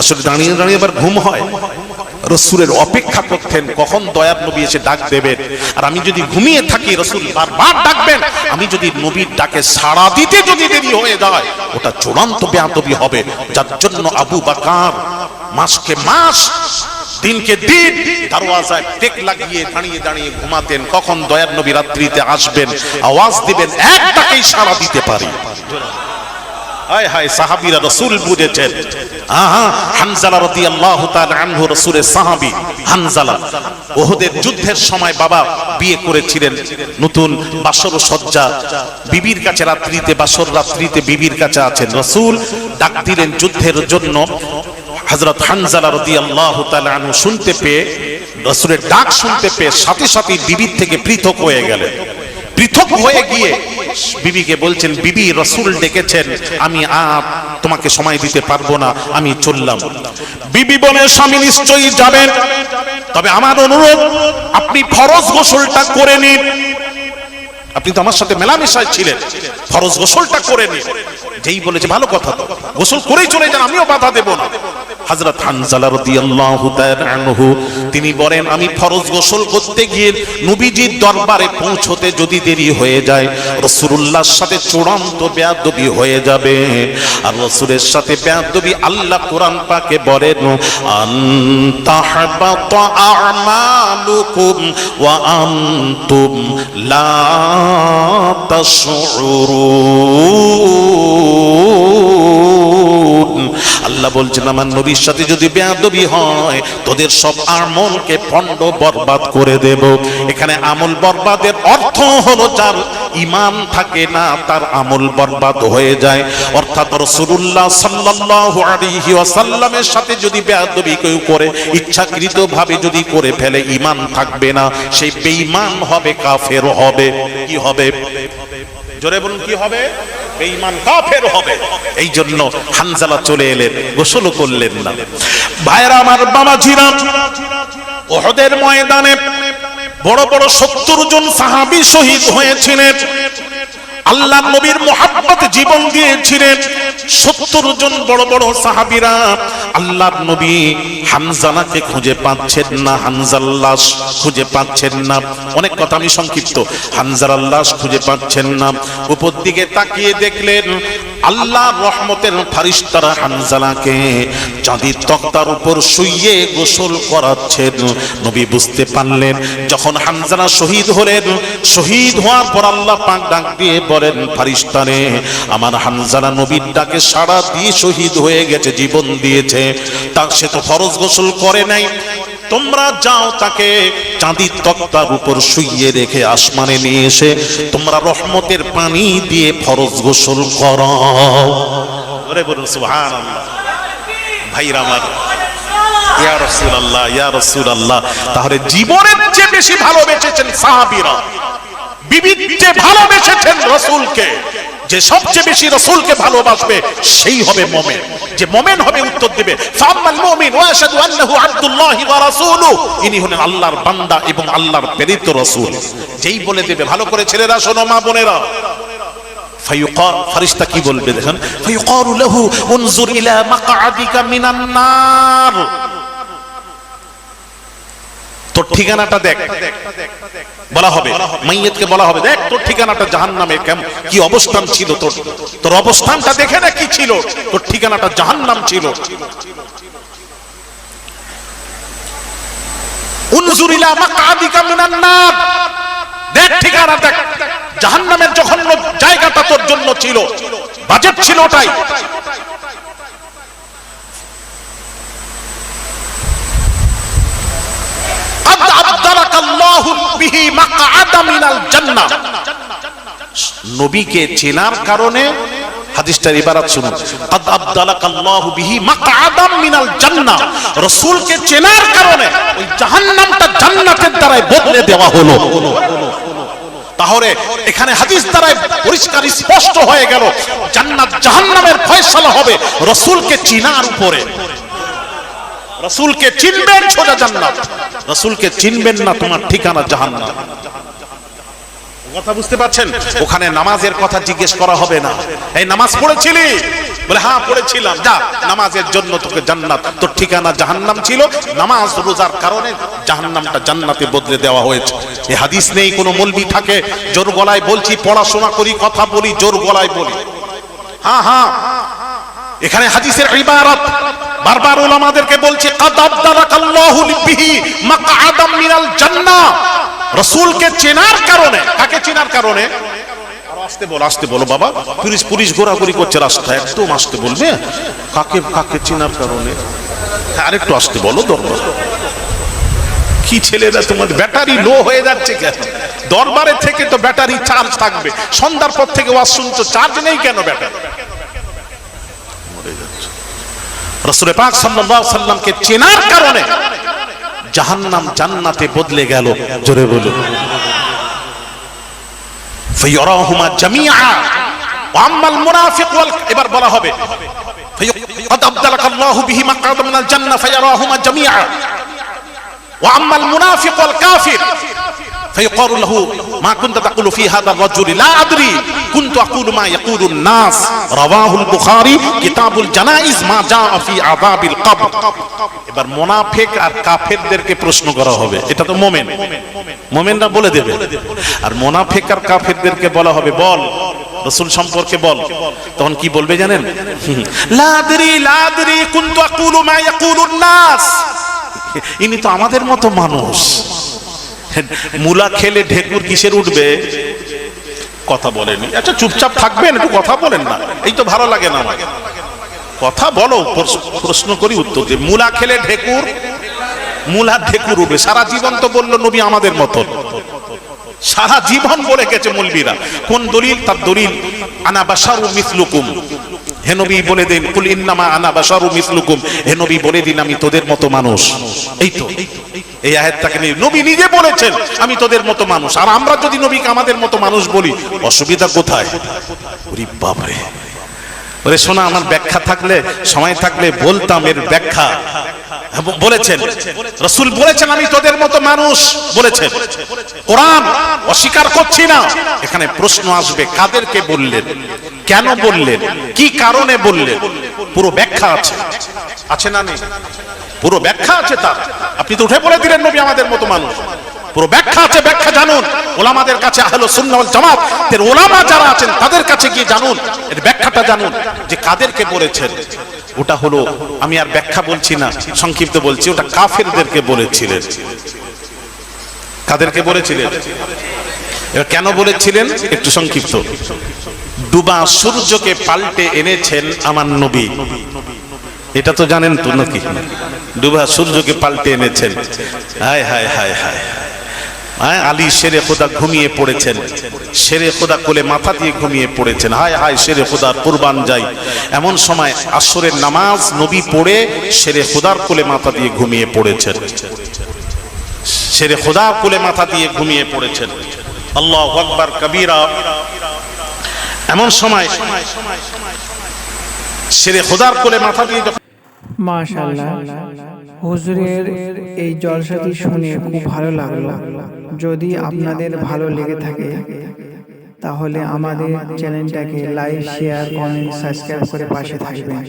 আসলে দাঁড়িয়ে দাঁড়িয়ে আবার ঘুম হয়। রসুলের অপেক্ষা করতেন, কখন দয়ার নবী এসে ডাক দেবেন? আর আমি যদি ঘুমিয়ে থাকি, রসুল বারবার ডাকবেন। আমি যদি নবীর ডাকে সাড়া দিতে যদি দেরি হয়ে যায়, ওটা চূড়ান্ত বেয়াদবি হবে। যার জন্য আবু বাকার মাসকে মাস, দিনকে দিন দরওয়াজায় টেক লাগিয়ে দাঁড়িয়ে দাঁড়িয়ে ঘুমাতেন। কখন দয়ার নবী রাত্রিতে আসবেন, আওয়াজ দিবেন একটাকেই সাড়া দিতে পারি। হায় হায় সাহাবীরা রাসূল বুঝেছেন। হানজালা রাদিয়াল্লাহু তাআলা আনহু রাসূলের সাহাবী হানজালা। যুদ্ধের সময় বাবা বিয়ে করেছিলেন নতুন বিবির কাছে রাত্রিতে, বাসর রাত্রিতে বিবির কাছে আছেন রাসূল। যুদ্ধের জন্য। হযরত হানজালা তাআলা আনহু শুনতে পেয়ে, রাসূলের ডাক শুনতে পেয়ে সাথে সাথে বিবির থেকে পৃথক হয়ে গেলেন। পৃথক হয়ে গিয়ে বিবিকে বলছেন বিবি রসুল ডেকেছেন আমি আর তোমাকে সময় দিতে পারব না আমি চললাম। বিবি বলে স্বামী নিশ্চয়ই যাবেন। তবে আমার অনুরোধ আপনি ফরজ গোসলটা করে নিন। আপনি তো আমার সাথে মেলামেশায় ছিলেন। ফরজ গোসলটা করে নিন। যেই বলেছে, ভালো কথা তো। গোসল করেই চলে যান, আমিও বাধা দেব না। হযরত হানজালা রাদিয়াল্লাহু তাআলা আনহু, তিনি বলেন, আমি ফরজ গোসল করতে গিয়ে নবীজির দরবারে পৌঁছতে যদি দেরি হয়ে যায়, রাসূলুল্লাহর সাথে চূড়ান্ত বেয়াদবি হয়ে যাবে। আর রাসূলের সাথে বেয়াদবি আল্লাহ কোরআন পাকে বলেন আনতাহবাত আমালুকুম ওয়া আনতুম লা তাশউরুন আল্লাহ বলছেন আমার নবীর সাথে যদি বেয়াদবি হয়, তোদের সব আমলকে পণ্ড বরবাদ করে দেব। এখানে আমল বরবাদের অর্থ হলো, যার ইমান থাকে না, তার আমল বরবাদ হয়ে যায়। অর্থাৎ ওয়াসাল্লামের সাথে যদি বেয়াদবি কেউ করে যদি করে ফেলে, ইমান থাকবে না। সেই হবে, কাফের হবে। কি হবে? জোরে বলুন, কি হবে? বেঈমান কাফের হবে। এই জন্য হানজালা চলে এলেন গোসল করলেন না। ভাইরা আমার বাবাজিরা ওহদের ময়দানে বড় বড় সত্তর জন সাহাবি শহীদ হয়েছিলেন। আল্লাহ নবীর মোহাম্মত জীবন দিয়েছিলেন। সত্তর জন বড় বড় সাহাবীরা আল্লাহ নবী হানজালাকে খুঁজে পাচ্ছেন না হানজাল্লাস খুঁজে পাচ্ছেন না। অনেক কথা আমি সংক্ষিপ্ত। হানজালাল্লাস খুঁজে পাচ্ছেন না। উপর দিকে তাকিয়ে দেখলেন আল্লাহ রহমতের ফারিস্তারা হানজালাকে চাঁদির তক্তার উপর শুইয়ে গোসল করাচ্ছেন। নবী বুঝতে পারলেন, যখন হানজালা শহীদ হলেন, শহীদ হওয়ার পর আল্লাহ পাক ডাক দিয়ে বলেন ফারিস্তারে আমার হানজালা নবীর ডাকে সাড়া দিয়ে শহীদ হয়ে গেছে, জীবন দিয়েছে। তা সে তো ফরজ গোসল করে নাই। তোমরা যাও তাকে চাঁদির তক্তার উপর শুইয়ে রেখে আসমানে নিয়ে এসে তোমরা রহমতের পানি দিয়ে ফরজ গোসল করো ভালোবেসেছেন রাসূলকে। যে সবচেয়ে বেশি রসুলকে ভালোবাসবে, সেই হবে মোমেন। যে মোমেন হবে উত্তর দেবে। ইনি হলেন আল্লাহর বান্দা এবং আল্লাহর প্রেরিত রসুল। যেই বলে দেবে, ভালো করে ছেলেরা শোনো মা বোনেরা। কি বলবে দেখেন? তোর ঠিকানাটা দেখ। বলা হবে। মাইয়াতকে বলা হবে। দেখ তোর ঠিকানাটা জাহান্নামে কেমন? কি অবস্থান ছিল তোর? তোর অবস্থানটা দেখে না কি ছিল? তোর ঠিকানাটা জাহান্নাম ছিল। মাকআদিকা মিনান নার দেখ ঠিকানা দেখ। নবীকে চেনার কারণে এখানে হাদিস পরিষ্কার স্পষ্ট হয়ে গেল, জান্নাত জাহান্নামের ফয়সালা হবে রসুলকে চিনার উপরে। রসুলকে চিনবেন জান্নাত। রসুলকে চিনবেন না তোমার ঠিকানা জাহান্নাম। কথা বুঝতে পারছেন? ওখানে নামাজের কথা জিজ্ঞেস করা হবে না। এই নামাজ পড়েছিলি? বলে হ্যাঁ পড়েছিলাম। যা, নামাজের জন্য তোকে জান্নাত। তোর ঠিকানা জাহান্নাম ছিল। নামাজ, রোজার কারণে জাহান্নামটা জান্নাতে বদলে দেওয়া হয়েছে। এ হাদিস নেই, কোনো মলবি থাকে। জোর গলায় বলছি, পড়াশোনা করি, কথা বলি, জোর গলায় বলি। হ্যাঁ হ্যাঁ। এখানে হাদিসের ইবারত। বারবার ওলামাদেরকে বলছে কাদ আবদালাকাল্লাহু বিহি মাকআদাম মিনাল জান্নাহ। রাসূলকে চেনার কারণে, কাকে চেনার কারণে? আসতে আসতে বলো বাবা। পুলিশ পুলিশ ঘোরাঘুরি করছে একদম আসতে বলবে। কাকে কাকে চেনার কারণে? আরেকটু আসতে বলো, দরবার। কি ছেলেরা তোমার, ব্যাটারি লো হয়ে যাচ্ছে কেন? দরবারে থেকে তো ব্যাটারি চার্জ থাকবে। সন্ধ্যার পর থেকে ওয়াজ শুনছো চার্জ নেই কেন ব্যাটারি? পাক সাল্লাল্লাহু সাল্লামকে চেনার কারণে জাহান্নাম জান্নাতে বদলে গেল জোরে বলুন ফায়ারাহুমা জামিআ ওয়া আম্মাল মুনাফিক ওয়াল এবার বলা হবে قد أبدلك الله به مقعد من الجنة فيراهما جميعا وأما المنافق والكافر فيقال له মা কুনতা তাকুলু ফি হাদা রাজুলি লা আদরি, কুনতু আকুলু মা ইয়াকুলুন নাস। রাওয়াহুল বুখারী, কিতাবুল জানাইজ, মা জা ফি আযাবিল কবর। এবার মুনাফিক আর কাফেরদেরকে প্রশ্ন করা হবে, এটা তো মুমিন। মুমিনরা বলে দেবে। আর মুনাফিক আর কাফেরদেরকে বলা হবে, বল, রসুল সম্পর্কে বল। তখন কি বলবে জানেন? লাদরি লাদরি কুনতু আকুলু মা ইয়াকুলুন নাস। ইনি তো আমাদের মতো মানুষ। মুলা খেলে ঢেকুর কিসের উঠবে? কথা বলেনি আচ্ছা চুপচাপ থাকবেন, একটু কথা বলেন না। এই তো ভালো লাগে না আমার। কথা বলো, প্রশ্ন করি উত্তর দিয়ে মুলা খেলে ঢেকুর, মুলা ঢেকুর উঠবে। সারা জীবন তো বলল নবী আমাদের মতন। সারা জীবন বলে গেছে মুলবিরা। কোন দলিল? তার দলিল, আনা বাসারু মিসলুকুম। হে নবী, বলে দিন, কুল ইন্নামা আনা বাসারু মিসলুকুম। হে নবী, বলে দিন, আমি তোদের মতো মানুষ। এই তো। এই আয়াতটাকে নিয়ে নবী নিজে বলেছেন, আমি তোদের মতো মানুষ। আর আমরা যদি নবীকে আমাদের মতো মানুষ বলি, অসুবিধা কোথায়? বাপরে। ওরে শোনা, আমার ব্যাখ্যা থাকলে, সময় থাকলে বলতাম এর ব্যাখ্যা। বলেছেন। রসুল বলেছেন, আমি তোদের মতো মানুষ। বলেছেন। কোরআন অস্বীকার করছি না। এখানে প্রশ্ন আসবে, কাদেরকে বললেন? কেন বললেন? কি কারণে বললেন? পুরো ব্যাখ্যা আছে। আছে না নেই? পুরো ব্যাখ্যা আছে তার। আপনি তো উঠে পড়ে দিলেন নবী আমাদের মতো মানুষ। পুরো ব্যাখ্যা আছে, ব্যাখ্যা জানুন। ওলামাদের কাছে আহলো সুন্নাহ ওয়াল জামাত এর ওলামা যারা আছেন, তাদের কাছে গিয়ে জানুন, এর ব্যাখ্যাটা জানুন যে কাদেরকে বলেছেন। ওটা হলো, আমি আর ব্যাখ্যা বলছি না, সংক্ষিপ্ত বলছি, ওটা কাফেরদেরকে বলেছিলেন। কাদেরকে বলেছিলেন? কেন বলেছিলেন? একটু সংক্ষিপ্ত। ডুবা সূর্যকে পাল্টে এনেছেন আমার নবী। এটা তো জানেন তো নাকি? ডুবা সূর্যকে পাল্টে এনেছেন। হায় হায় হায় হায় হ্যাঁ। আলী খোদা ঘুমিয়ে পড়েছেন। খোদা কোলে মাথা দিয়ে ঘুমিয়ে পড়েছেন। হায় হায় খোদার কুরবান যাই। এমন সময় আসরের নামাজ নবী পড়ে শেরে খোদার কোলে মাথা দিয়ে ঘুমিয়ে পড়েছেন। শেরে খোদার কোলে মাথা দিয়ে ঘুমিয়ে পড়েছেন। আল্লাহ আকবার, কবিরা। এমন সময় সেরে খোদার কোলে মাথা দিয়ে যখন মাশাল্লাহ হুজুরের এই জলসাটি শুনে খুব ভালো লাগল। যদি আপনাদের ভালো লেগে থাকে, তাহলে আমাদের চ্যানেলটাকে লাইক, শেয়ার, কমেন্ট, সাবস্ক্রাইব করে পাশে থাকবেন।